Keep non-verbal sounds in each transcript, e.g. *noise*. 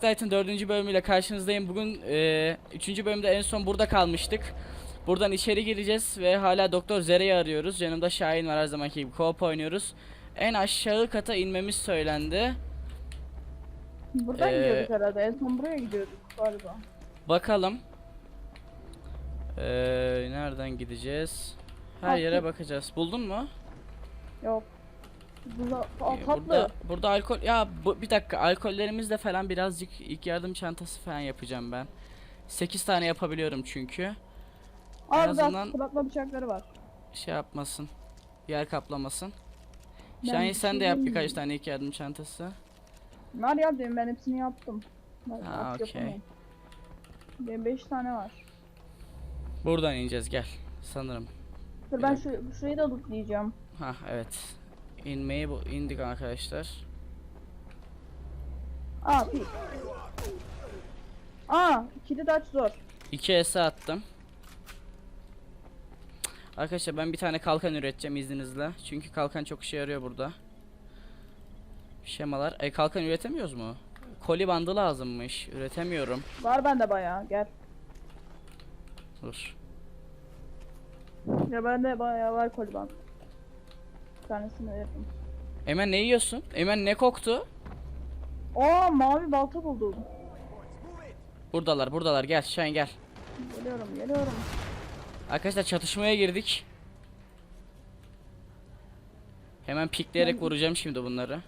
Titan 4. bölümüyle karşınızdayım. Bugün 3. bölümde en son burada kalmıştık. Buradan içeri gireceğiz ve hala Doktor Zere'yi arıyoruz. Yanımda Şahin var her zamanki gibi. Co-op oynuyoruz. En aşağı kata inmemiz söylendi. Buradan Ee, gidiyorduk herhalde. En son buraya gidiyorduk galiba. Bakalım. Ee, nereden gideceğiz? Her Altı. yere bakacağız. Buldun mu? Yok. Burada Ee, tatlı. Burada, burada alkol ya bu, bir dakika alkollerimizle falan birazcık ilk yardım çantası falan yapacağım ben. 8 tane yapabiliyorum çünkü. en burada azından- fırlatma bıçakları var. şey yapmasın. Yer kaplamasın. Ben Şahin bir sen şey de yap bilmiyorum. birkaç tane ilk yardım çantası. Var ya benim ben hepsini yaptım. Ben Ha, artık okey. yapamam. Benim 5 tane var. Buradan ineceğiz gel. Sanırım. Dur ben şu şurayı da lootlayacağım. Ha evet. İnmeyi bu indik arkadaşlar. Aa pik. Aa kilit aç zor. 2 S attım. Arkadaşlar ben bir tane kalkan üreteceğim izninizle. Çünkü kalkan çok işe yarıyor burada. Şemalar. E kalkan üretemiyoruz mu? Koli bandı lazımmış. Üretemiyorum. Var bende bayağı gel. Dur. Ya bende bayağı var koliban. Bir tanesini veririm. Eymen ne yiyorsun? Eymen ne koktu? Aa mavi balta buldum. Buradalar buradalar gel Şahin gel. Geliyorum geliyorum. Arkadaşlar çatışmaya girdik. Hemen pikleyerek Ben- vuracağım şimdi bunları.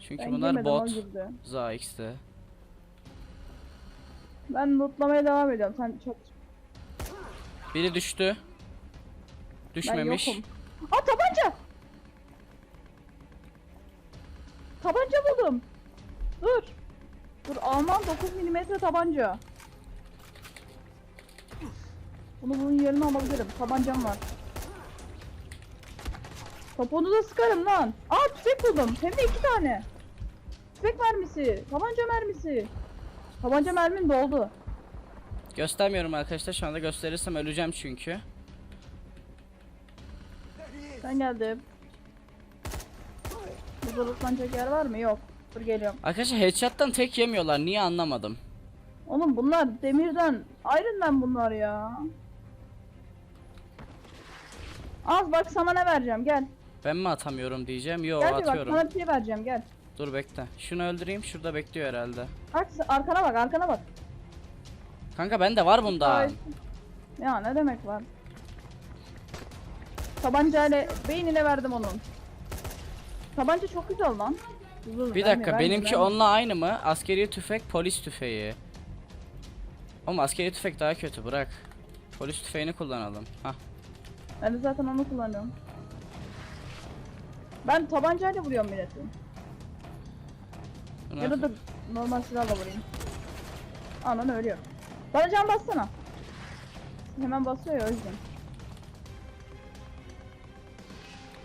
Çünkü Ben bunlar girmedim, bot. girdi. Za X'te. Ben lootlamaya devam ediyorum. Sen çok Biri düştü. Düşmemiş. Aa tabanca. Tabanca buldum. Dur. Dur Alman 9 mm tabanca. Bunu bunun yerine alabilirim. Tabancam var. Topunu da sıkarım lan. Aa tüfek buldum. Hem de iki tane. Tüfek mermisi. Tabanca mermisi. Tabanca mermim doldu. Göstermiyorum arkadaşlar. Şu anda gösterirsem öleceğim çünkü. Ben geldim. Burada lootlanacak yer var mı? Yok. Dur geliyorum. Arkadaşlar headshot'tan tek yemiyorlar. Niye anlamadım. Oğlum bunlar demirden. Iron Man bunlar ya. Az bak sana ne vereceğim gel. Ben mi atamıyorum diyeceğim. Yo Gel bir bak atıyorum. sana bir şey vereceğim gel. Dur bekle. Şunu öldüreyim. Şurada bekliyor herhalde. Bak arkana bak arkana bak. Kanka bende var bunda. Ya ne demek var? Tabancayla beynine verdim onun. Tabanca çok güzel lan. Dur, Bir dakika benimki onunla aynı mı? Askeri tüfek, polis tüfeği. Oğlum askeri tüfek daha kötü bırak. Polis tüfeğini kullanalım. Hah. Ben de zaten onu kullanıyorum. Ben tabancayla vuruyorum milleti. Bunu Ya da dur normal silahla vurayım. Anan ölüyor. Bana can bassana. Hemen basıyor ya o yüzden.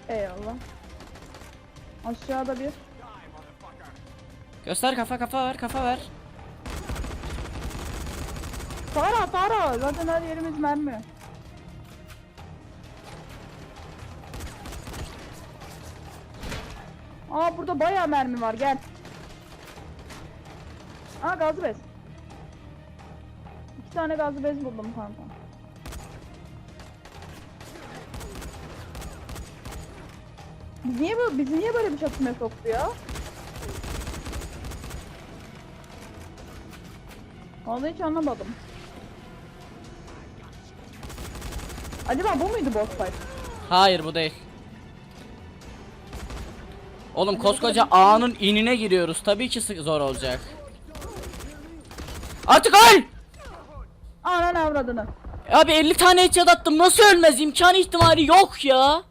Eyvallah. Aşağıda bir. Göster kafa kafa ver kafa ver. Tara tara. Zaten her yerimiz mermi. Aa burada bayağı mermi var gel. Aa gazlı bez. İki tane gazlı bez buldum kanka. Biz niye bu bizi niye böyle bir çatışmaya soktu ya? Vallahi hiç anlamadım. Acaba bu muydu boss fight? Hayır bu değil. Oğlum koskoca ağanın inine giriyoruz. Tabii ki sık- zor olacak. Artık öl! Anan avradını. Abi 50 tane headshot attım. Nasıl ölmez? İmkan ihtimali yok ya.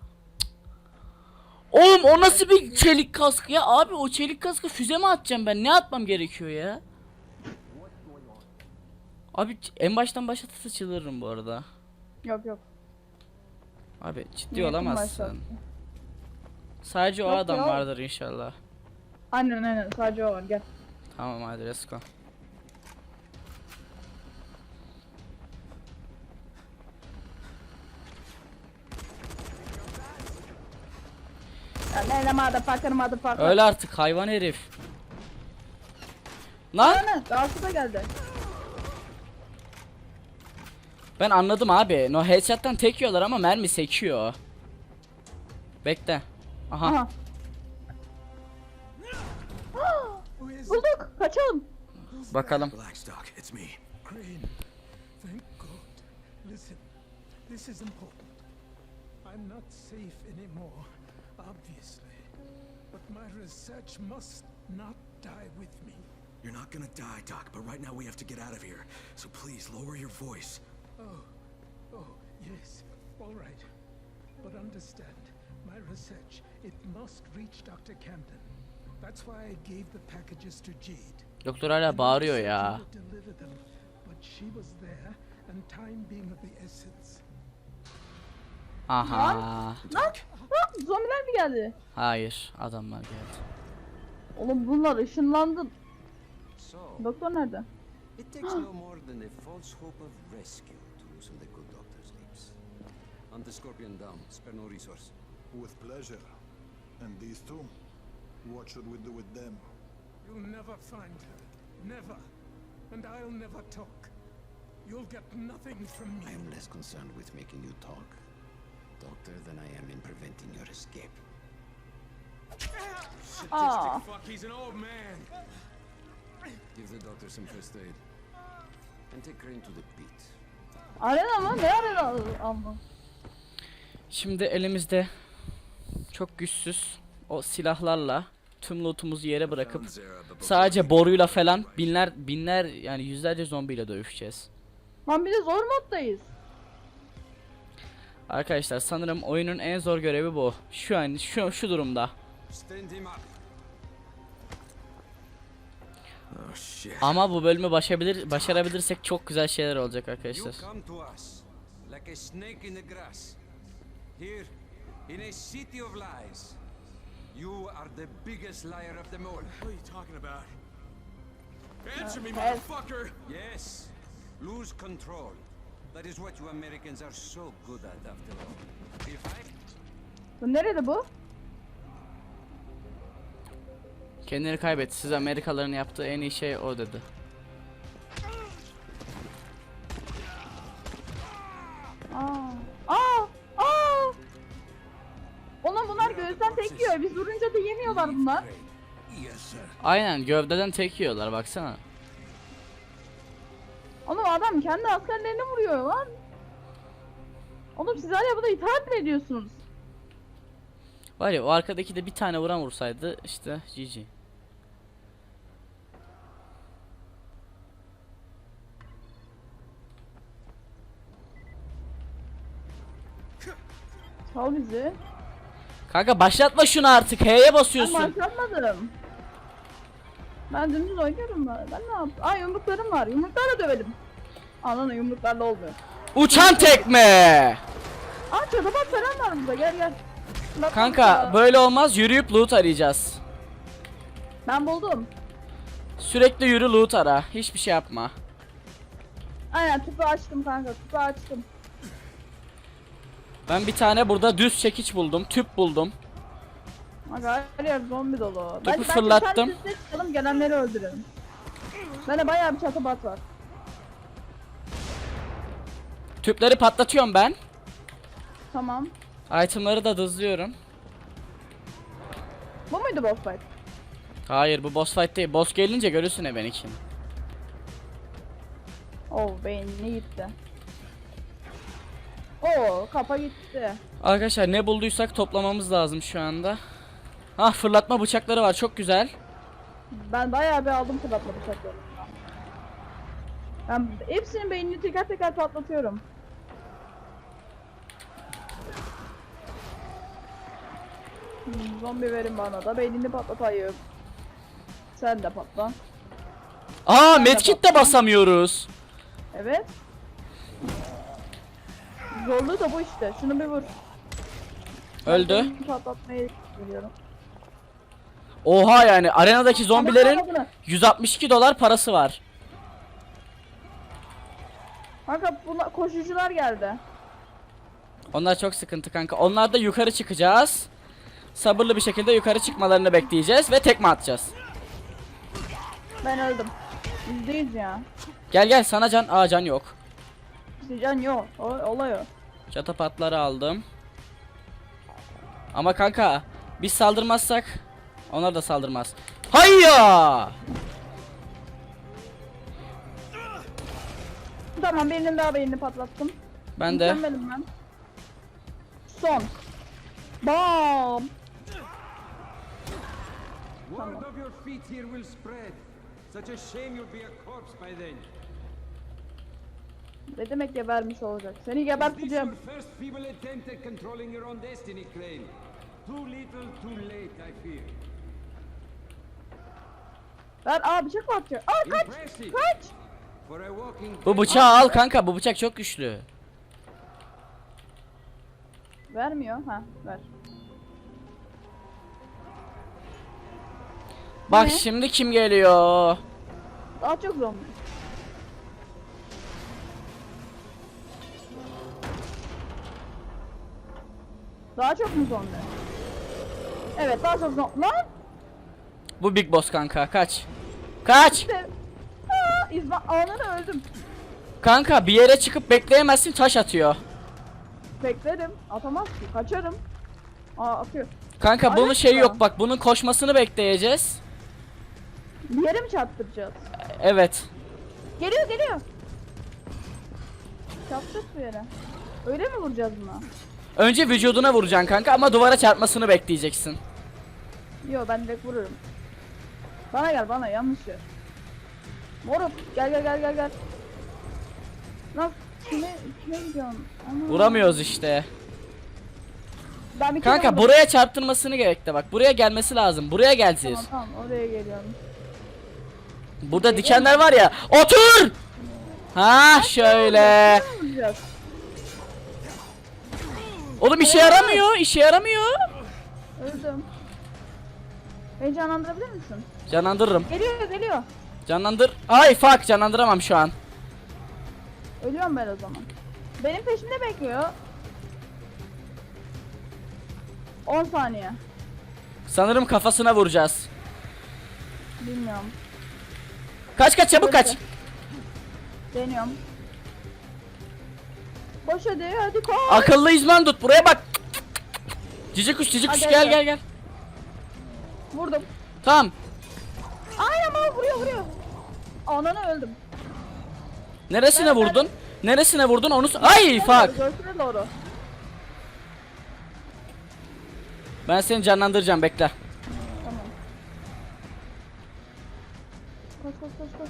Oğlum o nasıl bir çelik kask ya? Abi o çelik kaskı füze mi atacağım ben? Ne atmam gerekiyor ya? Abi en baştan başlatırsa çıldırırım bu arada. Yok yok. Abi ciddi Niyetim olamazsın. başlattı. Sadece o Yok adam ya. vardır inşallah. Aynen aynen sadece o var gel. Tamam hadi let's go. Ne motherfucker motherfucker. Öyle artık hayvan herif. Lan. Galsı da geldi. ben anladım abi. No headshot'tan tek yiyorlar ama mermi sekiyor. Bekle. Aha. Aha. *gasps* Bulduk. Kaçalım. Bakalım. Blackstock, it's me. Crane, thank God. Listen, this is important. I'm not safe anymore, obviously. But my research must not die with me. You're not gonna die, Doc, but right now we have to get out of here. So please lower your voice. Oh, Oh, yes, all right. But understand, my research, it must reach Dr. Camden. That's why I gave the packages to Jade. Doktor hala bağırıyor ya. Deliver them, but she was there, and time being of the essence. Aha. Lan. Ha, zombiler mi geldi? Hayır, adamlar geldi. Oğlum bunlar ışınlandı. Doktor nerede? it takes no more than a false hope of rescue to loosen the good doctor's lips. Hunt the scorpion down, spare no resource. With pleasure. And these two? What should we do with them? You'll never find her. Never. And I'll never talk. You'll get nothing from me. I am less concerned with making you talk, Doctor, than I am in preventing your escape. Aa. Fuck, he's an old man. Give the doctor some first aid. And take Crane to the pit. Arena mı? Ne arena alma? Şimdi elimizde çok güçsüz o silahlarla tüm lootumuzu yere bırakıp sadece boruyla falan binler binler yani yüzlerce zombiyle dövüşeceğiz. Lan bir de zor moddayız. Arkadaşlar sanırım oyunun en zor görevi bu. Şu an şu şu durumda. Oh shit. Ama bu bölümü başarabilir başarabilirsek çok güzel şeyler olacak arkadaşlar. come to us like a snake in the grass. Here, in a city of lies. You are the biggest liar of them all. What are you talking about? Answer me, motherfucker! Yes, lose control. That is what you Americans are so good at after all. If I Bu nerede bu? Kendini kaybetti. Siz Amerikalıların yaptığı en iyi şey o dedi. Aa. Aa. Aa. Oğlum bunlar gözden tek yiyor. Biz vurunca da yemiyorlar bunlar. Aynen gövdeden tek yiyorlar baksana. Oğlum adam kendi askerlerini vuruyor lan. Oğlum siz hala buna itaat mi ediyorsunuz? Var ya o arkadaki de bir tane vuran vursaydı işte GG. Sal bizi. Kanka başlatma şunu artık H'ye Ben basıyorsun. başlatmadım. Ben dümdüz oynuyorum ben. Ben ne yaptım? Aa yumruklarım var. Yumruklarla dövelim. Anladın yumruklarla olmuyor. Uçan tekme. Aa çatapat falan var burada gel gel. Bak Kanka burada. böyle olmaz yürüyüp loot arayacağız. Ben buldum. Sürekli yürü loot ara. Hiçbir şey yapma. Aynen tüpü açtım kanka tüpü açtım. Ben bir tane burada düz çekiç buldum. Tüp buldum. Bak her yer zombi dolu. Tüpü bence fırlattım. sen üstüne çıkalım gelenleri öldürelim. Bende bayağı bir çatapat var. Tüpleri patlatıyorum ben. Tamam. Itemları da dızlıyorum. Bu muydu boss fight? Hayır bu boss fight değil. Boss gelince görürsün e benimkini. Oh beynini gitti. Oo kafa gitti. Arkadaşlar ne bulduysak toplamamız lazım şu anda. Ah fırlatma bıçakları var çok güzel. Ben bayağı bir aldım fırlatma bıçaklarından. Ben hepsinin beynini teker teker patlatıyorum. Hmm, zombi verin bana da beynini patlatayım. Sen de patla. Aa medkit de basamıyoruz. Evet. Zorluğu da bu işte. Şunu bir vur. Öldü. Patlatmayı biliyorum. Oha yani arenadaki zombilerin Ama bunu- 162 dolar parası var. Kanka buna koşucular geldi. Onlar çok sıkıntı kanka. Onlar da yukarı çıkacağız. Sabırlı bir şekilde yukarı çıkmalarını bekleyeceğiz ve tekme atacağız. Ben öldüm. Yüzdeyiz ya. Gel gel sana can. Aa can yok. İşte can yok. O, olay o. Çatapatları aldım. Ama kanka biz saldırmazsak onlar da saldırmaz. Hayya! Tamam birinin daha beynini patlattım. Ben de. Mükemmelim ben. Son. Bam. Word of your feet here will spread. Such a shame you'll be a corpse by then. Ne demek gebermiş olacak? Seni geberteceğim. first feeble attempt at controlling your own destiny, Crane? Too little, too late, I fear. Ver aa bıçak mı atıyor? Aa kaç! Kaç! Bu bıçağı al kanka bu bıçak çok güçlü. Vermiyor. Ha ver. Bak Ne? şimdi kim geliyor? Daha çok zombi. Daha çok mu zombi? Evet daha çok zombi. Lan! Bu Big Boss kanka kaç. Kaç. Aa, izba anını öldüm. Kanka bir yere çıkıp bekleyemezsin taş atıyor. Beklerim. Atamaz ki. Kaçarım. Aa atıyor. Kanka Ay, bunun şeyi yok bak bunun koşmasını bekleyeceğiz. Bir yere mi çarptıracağız? Evet. Geliyor geliyor. Çarptık bir yere. Öyle mi vuracağız buna? Önce vücuduna vuracaksın kanka ama duvara çarpmasını bekleyeceksin. Yo ben direkt vururum. Bana gel bana yanlış yer. Moruk gel gel gel gel gel. Lan kime kime gidiyorsun? Ana. Vuramıyoruz işte. Ben bir kere Kanka vurdum. buraya çarptırmasını gerekti bak. Buraya gelmesi lazım. Buraya gelsiz. Tamam tamam oraya geliyorum. Burada dikenler var ya. Otur! Ha şöyle. Oğlum işe yaramıyor. işe yaramıyor. Öldüm. Beni canlandırabilir misin? Canlandırırım. Geliyor geliyor. Canlandır. Ay fuck canlandıramam şu an. Ölüyorum ben o zaman. Benim peşimde bekliyor. 10 saniye. Sanırım kafasına vuracağız. Bilmiyorum. Kaç kaç çabuk kaç. Deniyorum. Koş hadi hadi koş. Akıllı izman tut buraya bak. Cici kuş cici kuş Hadi, gel hadi. gel gel. Vurdum. Tamam. Aynen bana vuruyor vuruyor. Ananı öldüm. Neresine Ben- ben- vurdun? Neresine vurdun onu s- Ay fuck. Göğsüne doğru. Ben seni canlandıracağım bekle. Koş koş koş koş.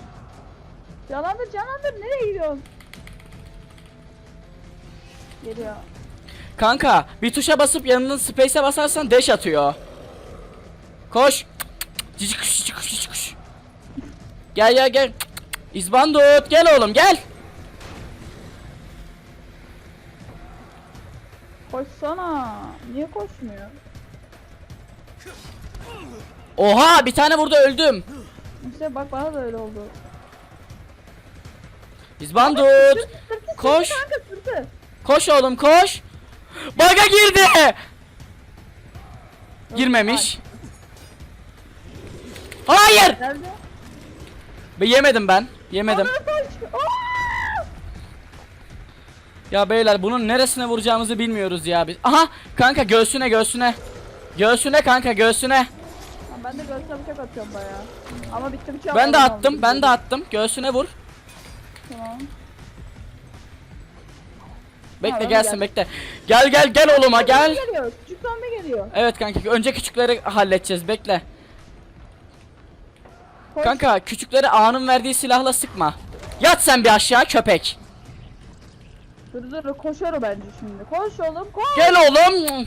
Canlandır canlandır nereye gidiyorsun? Geliyor. Kanka bir tuşa basıp yanının space'e basarsan dash atıyor. Koş. Cici kuş cici kuş cici kuş. Gel gel gel. İzbandut gel oğlum gel. Koşsana. Niye koşmuyor? Oha bir tane vurdu öldüm. İşte bak bana da öyle oldu. İzbandut. Koş. Koş oğlum koş. Baga girdi. Girmemiş. Hayır. Nerede? Be yemedim ben. Yemedim. Aa! Ya beyler bunun neresine vuracağımızı bilmiyoruz ya biz. Aha kanka göğsüne göğsüne. Göğsüne kanka göğsüne. Lan Ben de göğsüne bıçak atıyorum bayağı. Ama bitti bıçağım. Ben de attım ben de attım. Göğsüne vur. Tamam. Bekle Tamam, gelsin gel. bekle. Gel gel gel oğluma gel. Zombi geliyor. Küçük zombi geliyor. Evet kanka önce küçükleri halledeceğiz bekle. Koş. Kanka küçükleri ağanın verdiği silahla sıkma. Yat sen bir aşağı köpek. Dur dur koşar o bence şimdi. Koş oğlum koş. Gel oğlum.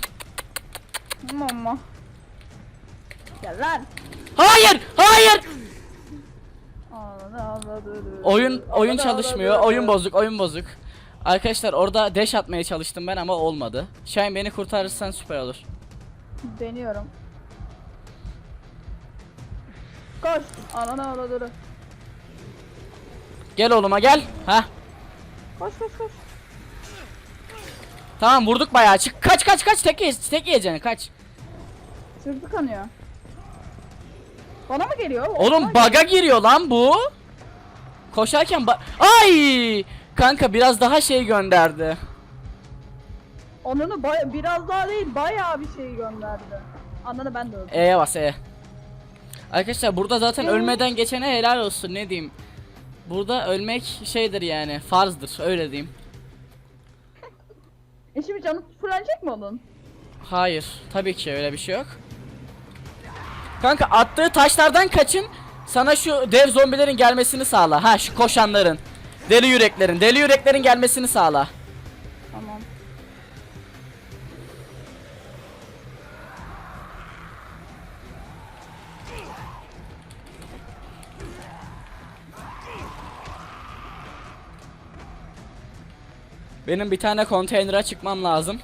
Mama. Gel lan. Hayır hayır. Ağladı ağladı. Oyun oyun Ağladı, çalışmıyor. ağladı. Oyun bozuk oyun bozuk. Arkadaşlar orada dash atmaya çalıştım ben ama olmadı. Şahin beni kurtarırsan süper olur. Deniyorum. Koş. Ananı ağladı. Gel oğluma gel. Ha. Koş koş koş. Tamam vurduk bayağı. Çık kaç kaç kaç tek ye, tek yiyeceksin kaç. Sırtı kanıyor. Bana mı geliyor? Oğlum Bana baga giriyor lan bu. Koşarken ba- Ay! Kanka biraz daha şey gönderdi. Onunu biraz daha değil bayağı bir şey gönderdi. Anladı ben de öldüm. E'ye bas E. Arkadaşlar burada zaten ölmeden geçene helal olsun ne diyeyim. Burada ölmek şeydir yani farzdır öyle diyeyim. E şimdi canı fırlanacak mı onun? Hayır tabii ki öyle bir şey yok. Kanka attığı taşlardan kaçın. Sana şu dev zombilerin gelmesini sağla. Ha şu koşanların. Deli yüreklerin, deli yüreklerin gelmesini sağla. Benim bir tane konteynere çıkmam lazım.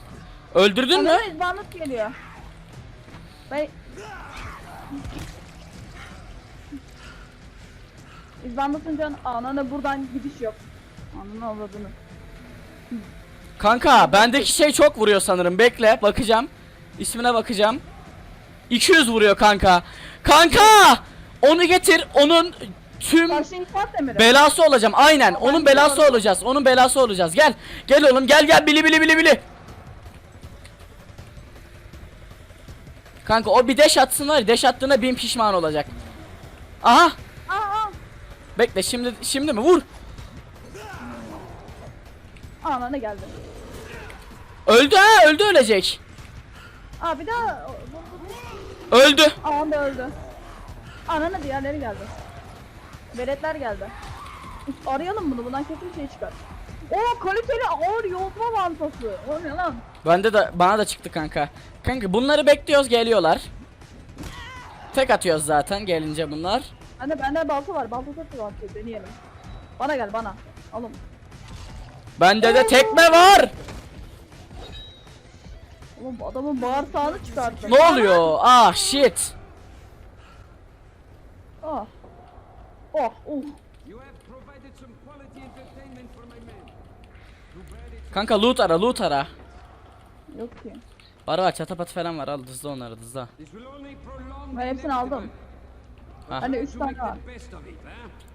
Öldürdün mü? İzbanlık geliyor. Ben... İzbanlıkın can ananı buradan gidiş yok. Ananı avradını. Kanka bendeki şey çok vuruyor sanırım. Bekle bakacağım. İsmine bakacağım. 200 vuruyor kanka. Kanka! Onu getir. Onun tüm Karşı infaz demiri. belası olacağım. Aynen. Onun belası olacağız. Onun belası olacağız. Gel. Gel oğlum. Gel gel. Bili bili bili bili. Kanka o bir deş atsın var ya. Deş attığına bin pişman olacak. Aha. aa, aa. Bekle şimdi şimdi mi? Vur. Ananı geldi. Öldü ha. Öldü ölecek. Aa bir daha. Öldü. Aa da öldü. Ananı diğerleri geldi. Veletler geldi. Arayalım bunu. Bundan kesin bir şey çıkar. Oo kaliteli ağır yoğurtma mantası. O ne lan? Bende de bana da çıktı kanka. Kanka bunları bekliyoruz geliyorlar. Tek atıyoruz zaten gelince bunlar. Anne bende balta var. Balta çok var. Deneyelim. Bana gel bana. Alın. Bende de tekme var. Oğlum adamın bağırsağını çıkarttı. Ne oluyor? Ah shit. Oh. Oh. Uh. You have provided some quality entertainment for my men. Too bad it's Kanka loot ara loot ara. Yok ki. Var var çatapat falan var al hızlı onları hızlı. Ben hepsini aldım. Ha. Hani 3 To tane var.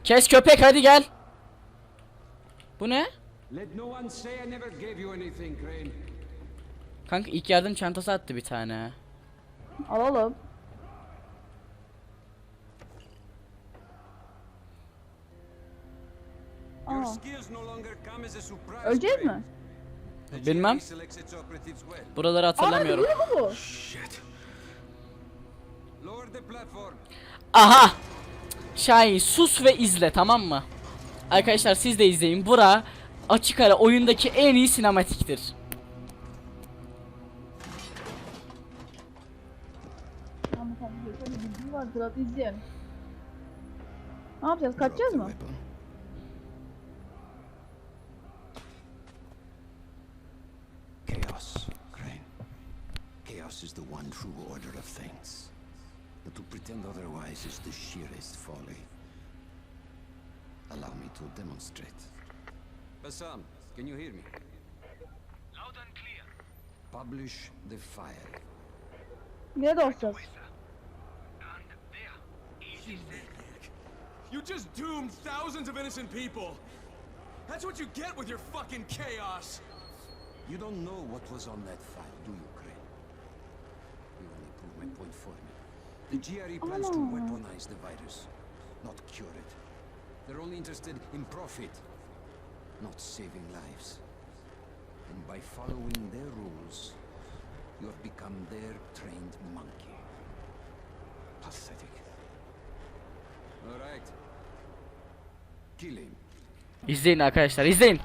Kes köpek hadi gel. Bu ne? Kanka ilk yardım çantası attı bir tane. Alalım. Aa. skills no longer come as a surprise. Öleceğiz mi? Bilmem. Buraları Aa hatırlamıyorum. mü bu? Aha. Şahin sus ve izle tamam mı? Arkadaşlar siz de izleyin. Bura açık ara oyundaki en iyi sinematiktir. Ne yapacağız? Kaçacağız mı? Chaos is the one true order of things. But to pretend otherwise is the sheerest folly. Allow me to demonstrate. Bassam, can you hear me? Loud and clear. Publish the file. Niye dorsacağız? And there. Easy there. You just doomed thousands of innocent people. That's what you get with your fucking chaos. You don't know what was on that file, do you, Crane? You only prove my for me. The GRE plans to oh. weaponize the virus, not cure it. They're only interested in profit, not saving lives. And by following their rules, you have become their trained monkey. Pathetic. All right. Kill him. İzleyin arkadaşlar izleyin.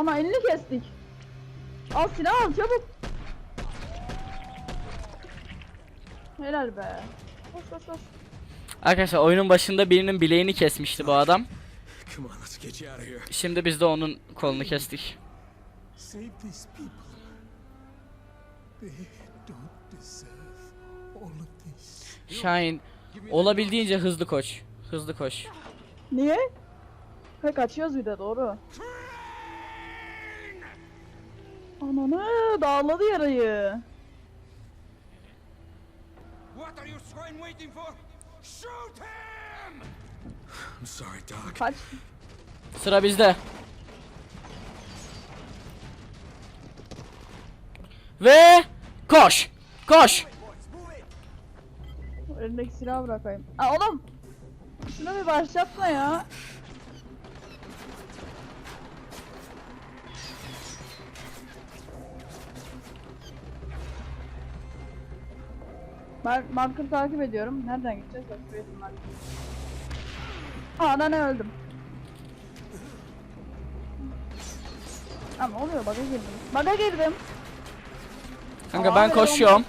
Ona elini kestik. Al silah al çabuk. Helal be. Koş koş koş. Arkadaşlar oyunun başında birinin bileğini kesmişti bu adam. Şimdi biz de onun kolunu kestik. Save these people. They don't deserve all of this. Şahin olabildiğince hızlı koş. Hızlı koş. Niye? Ha kaçıyoruz bir de doğru. Ananı dağladı yarayı. What are you swine waiting for? Shoot him! *sighs* I'm sorry, Doc. Kaç. Sıra bizde. Ve koş. Koş. Elindeki silahı bırakayım. Aa oğlum. Şunu bir başlatma ya. Ben markeri takip ediyorum. Nereden gideceğiz? Bak şuraya tırmanalım. Aa ne öldüm. Ama oluyor baga girdim. Baga girdim. Kanka Aa, ben koşuyorum.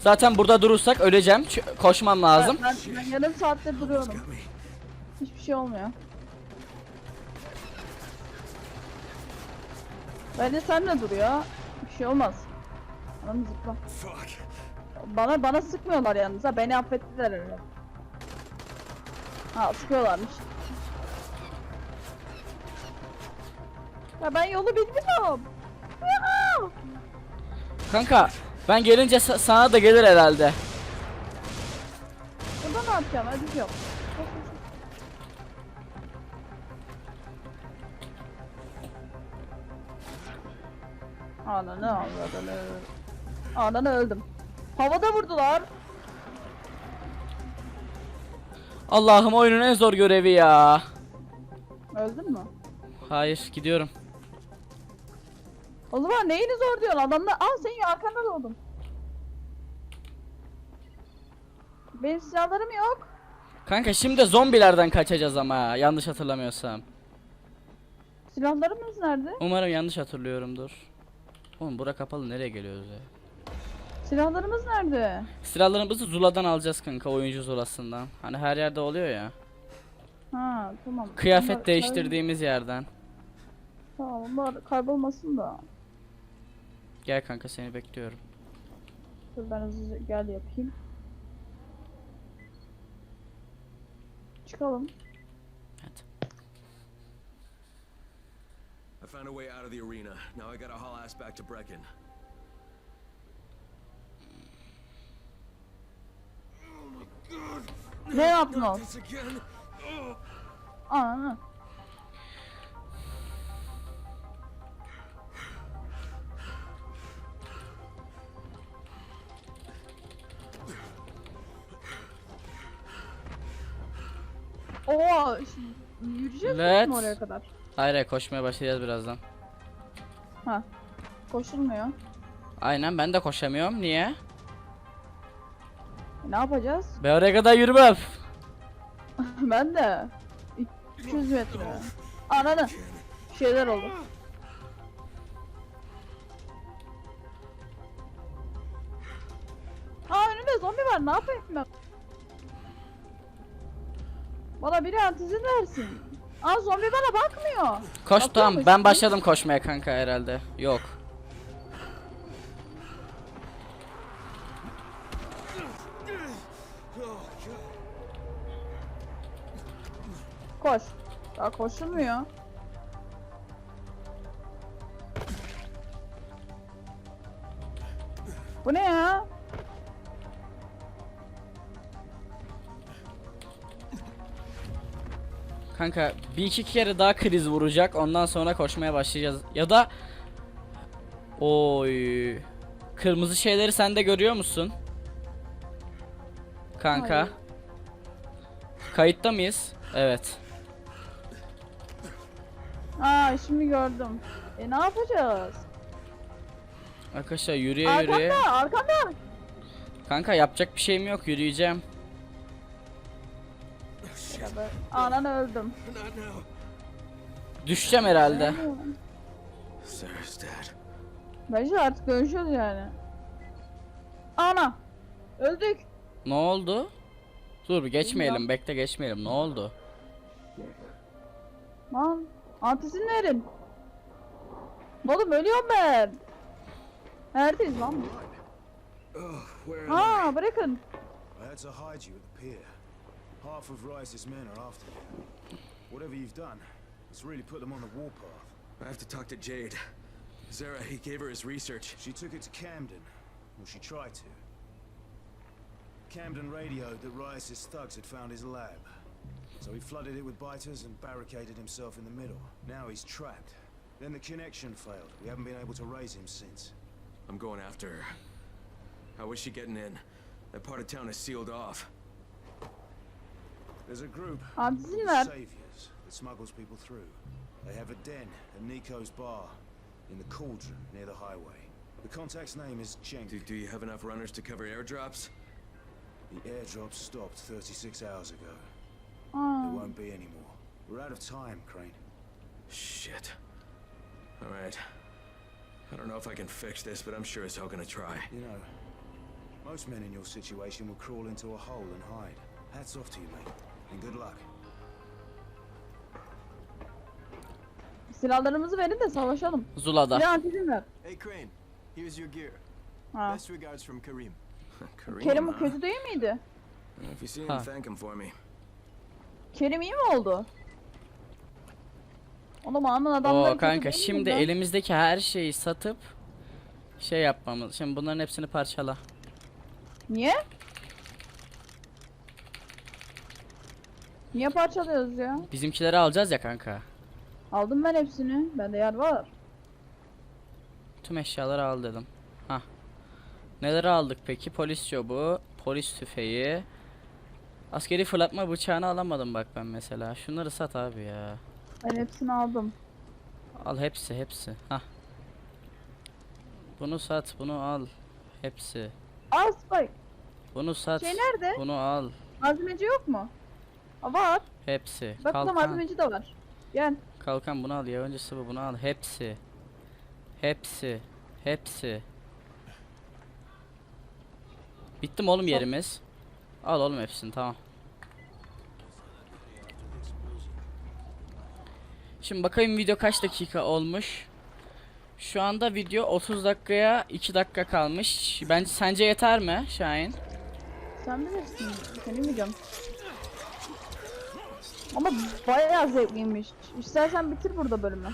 Zaten burada durursak öleceğim. Ç- koşmam lazım. Ben, ben yarım saattir duruyorum. Hiçbir şey olmuyor. Bence sen de dur ya. Bir şey olmaz. Anam zıpla. Fuck. Bana bana sıkmıyorlar yalnız ha. Beni affettiler öyle. Ha sıkıyorlarmış. Ya ben yolu bilmiyorum. Kanka ben gelince sa- sana da gelir herhalde. Burada ne yapacağım? Hadi yok. Ananı avradını. Ananı öldüm. Havada vurdular. Allah'ım oyunun en zor görevi ya. Öldün mü? Hayır gidiyorum. O zaman neyini zor diyorsun? Adamlar... Aa senin arkanda doğdum. Benim silahlarım yok. Kanka şimdi zombilerden kaçacağız ama ya, yanlış hatırlamıyorsam. Silahlarımız nerede? Umarım yanlış hatırlıyorumdur. Oğlum bura kapalı nereye geliyoruz ya? Silahlarımız nerede? Silahlarımızı Zula'dan alacağız kanka oyuncu Zula'sından. Hani her yerde oluyor ya. Ha tamam. Kıyafet Onlar- değiştirdiğimiz yerden. Tamam onlar kaybolmasın da. Gel kanka seni bekliyorum. Dur ben hızlıca gel yapayım. Çıkalım. I found a way out of the arena. Now I gotta haul ass back to Brecken. Ne yaptın o? Ananı. Oo, şimdi yürüyeceğiz Evet. mi oraya kadar? Hayır hayır koşmaya başlayacağız birazdan. Ha. Koşulmuyor. Aynen ben de koşamıyorum. Niye? Ne yapacağız? Ben oraya kadar yürümem. *laughs* ben de. 300 metre. Ananı. Bir şeyler oldu. Aa önümde zombi var. Ne yapayım ben? Bana biri antizin versin. Aa zombi bana bakmıyor. Koş Bakıyor tamam ben başladım koşmaya kanka herhalde. Yok. Koş. Daha koşulmuyor. Bu ne ya? Kanka bir iki kere daha kriz vuracak ondan sonra koşmaya başlayacağız. Ya da Oy. Kırmızı şeyleri sen de görüyor musun? Kanka. Hayır. Kayıtta mıyız? Evet. Aa şimdi gördüm. E ne yapacağız? Arkadaşlar yürüye yürüye. Arkanda, arkanda. Kanka yapacak bir şeyim yok yürüyeceğim. Anan öldüm. Düşeceğim herhalde. Sarah's dead. Bence artık dönüşüyoruz yani. Ana. Öldük. Ne oldu? Dur bir geçmeyelim bekle geçmeyelim ne oldu? Lan. Antisin verin. Oğlum ölüyorum ben. Neredeyiz lan? biz? Where am I? Ha bırakın. I had to hide you at the pier. Half of Rise's men are after you. Whatever you've done, it's really put them on the warpath. I have to talk to Jade. Zara, he gave her his research. She took it to Camden, or she tried to. Camden radioed that Rice's thugs had found his lab. So he flooded it with biters and barricaded himself in the middle. Now he's trapped. Then the connection failed. We haven't been able to raise him since. I'm going after her. How is she getting in? That part of town is sealed off. There's a group Adizin called. Saviors that smuggles people through. They have a den at Nico's bar in the cauldron near the highway. The contact's name is Cenk. Do, do you have enough runners to cover airdrops? The airdrop stopped 36 hours ago. Aa, There oh. won't be any more. We're out of time, Crane. Shit. Alright. I don't know if I can fix this, but I'm sure as hell gonna try. You know, most men in your situation will crawl into a hole and hide. Hats off to you, mate. And good luck. silahlarımızı verin de savaşalım. Zula'da. Bir de antizin ver. Hey Crane, here's your gear. Ha. Best regards from Kareem. *laughs* Kareem, Kerim kötü değil miydi? If you see him, thank him for me. Kerim iyi mi oldu? Oğlum anın adamları Oo kanka şimdi miydi? elimizdeki her şeyi satıp şey yapmamız. Şimdi bunların hepsini parçala. Niye? Niye parçalıyoruz ya? Bizimkileri alacağız ya kanka. Aldım ben hepsini. Bende yer var. Tüm eşyaları al dedim. Hah. Neleri aldık peki? Polis jobu, polis tüfeği. Askeri fırlatma bıçağını alamadım bak ben mesela. Şunları sat abi ya. Ben hepsini aldım. Al hepsi hepsi. Hah. Bunu sat, bunu al. Hepsi. Aa Spike. Bunu sat. Şey nerede? Bunu al. Malzemeci yok mu? Aa, var. Hepsi. Bak Kalkan. malzemeci de var. Gel. Kalkan bunu al ya. Önce sıvı bunu al. Hepsi. Hepsi. Hepsi. Bitti mi oğlum yerimiz? Al oğlum hepsini tamam. Şimdi bakayım video kaç dakika olmuş. Şu anda video 30 dakikaya 2 dakika kalmış. Bence sence yeter mi Şahin? Sen bilirsin. Senin videon. Ama bayağı zevkliymiş. İstersen bitir burada bölümü.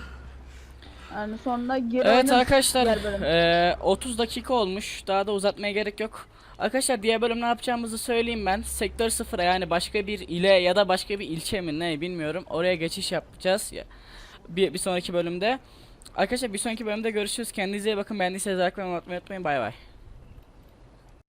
Yani sonra geri Evet arkadaşlar eee, 30 dakika olmuş daha da uzatmaya gerek yok. Arkadaşlar diğer bölüm ne yapacağımızı söyleyeyim ben. Sektör 0'a yani başka bir ile ya da başka bir ilçe mi ne bilmiyorum. Oraya geçiş yapacağız. Ya- Bir, bir sonraki bölümde. Arkadaşlar bir sonraki bölümde görüşürüz. Kendinize iyi bakın. Beğendiyseniz like ve yorum atmayı unutmayın. Bay bay.